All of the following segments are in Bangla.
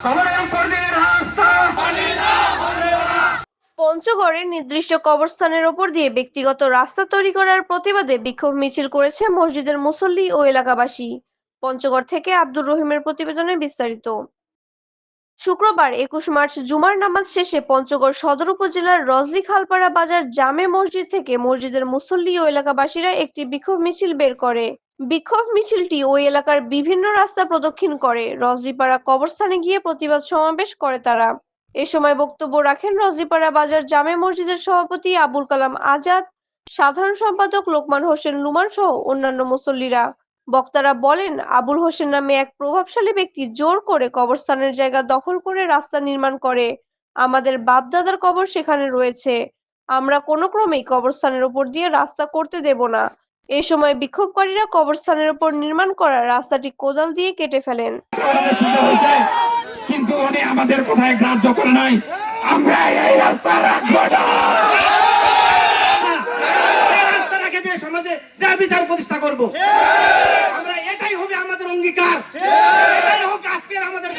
কবরের উপর দিয়ে রাস্তা। পঞ্চগড়ে নির্দিষ্ট কবরস্থানের ওপর দিয়ে ব্যক্তিগত রাস্তা তৈরি করার প্রতিবাদে বিক্ষোভ মিছিল করেছে মসজিদের মুসল্লি ও এলাকাবাসী। পঞ্চগড় থেকে আব্দুর রহিমের প্রতিবেদনে বিস্তারিত। শুক্রবার একুশ মার্চ জুমার নামাজ শেষে পঞ্চগড় সদর উপজেলার রজলি খালপাড়া বাজার জামে মসজিদ থেকে মসজিদের মুসল্লি ও এলাকাবাসীরা একটি বিক্ষোভ মিছিল বের করে। বিক্ষোভ মিছিলটি ওই এলাকার বিভিন্ন রাস্তা প্রদক্ষিণ করে। রজলিপাড়া কবরস্থানে গিয়ে প্রতিবাদ সমাবেশ করে তারা। এ সময় বক্তব্য রাখেন রজলিপাড়া বাজার জামে মসজিদের সভাপতি আবুল কালাম আজাদ, সাধারণ সম্পাদক লোকমান হোসেন লুমান সহ অন্যান্য মুসল্লিরা। বক্তারা বলেন, আবুল হোসেন নামে এক প্রভাবশালী ব্যক্তি জোর করে কবরস্থানের জায়গা দখল করে রাস্তা নির্মাণ করে। আমাদের বাপদাদার কবর সেখানে রয়েছে। আমরা কোনো ক্রমেই কবরস্থানের উপর দিয়ে রাস্তা করতে দেব না। এই সময় বিক্ষোভকারীরা কবরস্থানের উপর নির্মাণ করা রাস্তাটি কোদাল দিয়ে কেটে ফেলেন। কিন্তু উনি আমাদের কোথায় গ্রাহ্য করে নাই। আমরা এই রাস্তা রাখব না। এই দিয়ে সমাজে দেয় বিচার প্রতিষ্ঠা করব। আমরা এটাই হবে আমাদের অঙ্গীকার। এটাই হোক আজকের আমাদের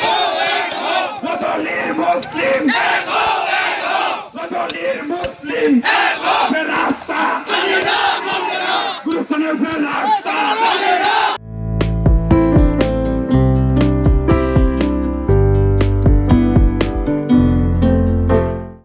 মুসলিম মুসলিম ¡Vamos!